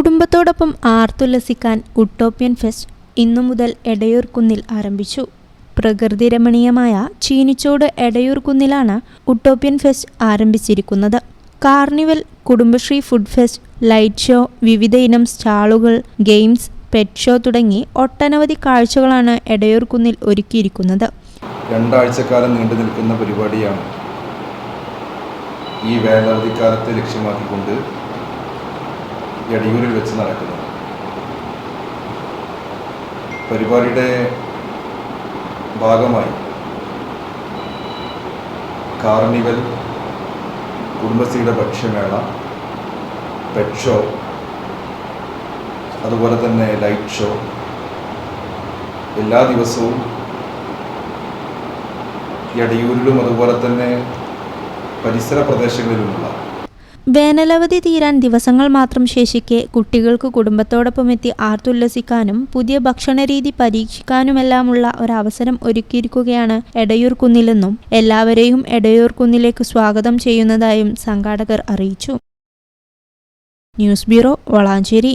കുടുംബത്തോടൊപ്പം ആർത്തുല്ലസിക്കാൻ utopian fest ഇന്നു മുതൽ എടയൂർ കുന്നിൽ ആരംഭിച്ചു. പ്രകൃതി രമണീയമായ ചീനിച്ചോട് എടയൂർ കുന്നിലാണ് ഉട്ടോപ്യൻ ഫെസ്റ്റ് ആരംഭിച്ചിരിക്കുന്നത്. Carnival Kudumbashree food fest light show വിവിധ ഇനം സ്റ്റാളുകൾ ഗെയിംസ് പെറ്റ് ഷോ തുടങ്ങി ഒട്ടനവധി കാഴ്ചകളാണ് എടയൂർ കുന്നിൽ ഒരുക്കിയിരിക്കുന്നത്. രണ്ടാഴ്ചക്കാലം നീണ്ടു നിൽക്കുന്ന പരിപാടിയാണ് ഈ വേനലവധിക്കാലത്തെ ലക്ഷ്യമാക്കിക്കൊണ്ട് എടയൂരിൽ വെച്ച് നടക്കുന്നത് പരിപാടിയുടെ ഭാഗമായി കാർണിവൽ കുടുംബശ്രീയുടെ ഭക്ഷ്യമേള പെറ്റ് ഷോ അതുപോലെ തന്നെ ലൈറ്റ് ഷോ എല്ലാ ദിവസവും എടയൂരിലും അതുപോലെ തന്നെ പരിസര പ്രദേശങ്ങളിലുമുള്ള വേനലവധി തീരാൻ ദിവസങ്ങൾ മാത്രം ശേഷിക്കെ കുട്ടികൾക്ക് കുടുംബത്തോടൊപ്പം എത്തി ആർത്തുല്ലസിക്കാനും പുതിയ ഭക്ഷണരീതി പരീക്ഷിക്കാനുമെല്ലാമുള്ള ഒരവസരം ഒരുക്കിയിരിക്കുകയാണ് എടയൂർ കുന്നിലെന്നും എല്ലാവരെയും എടയൂർ കുന്നിലേക്ക് സ്വാഗതം ചെയ്യുന്നതായും സംഘാടകർ അറിയിച്ചു. News bureau Valanchery.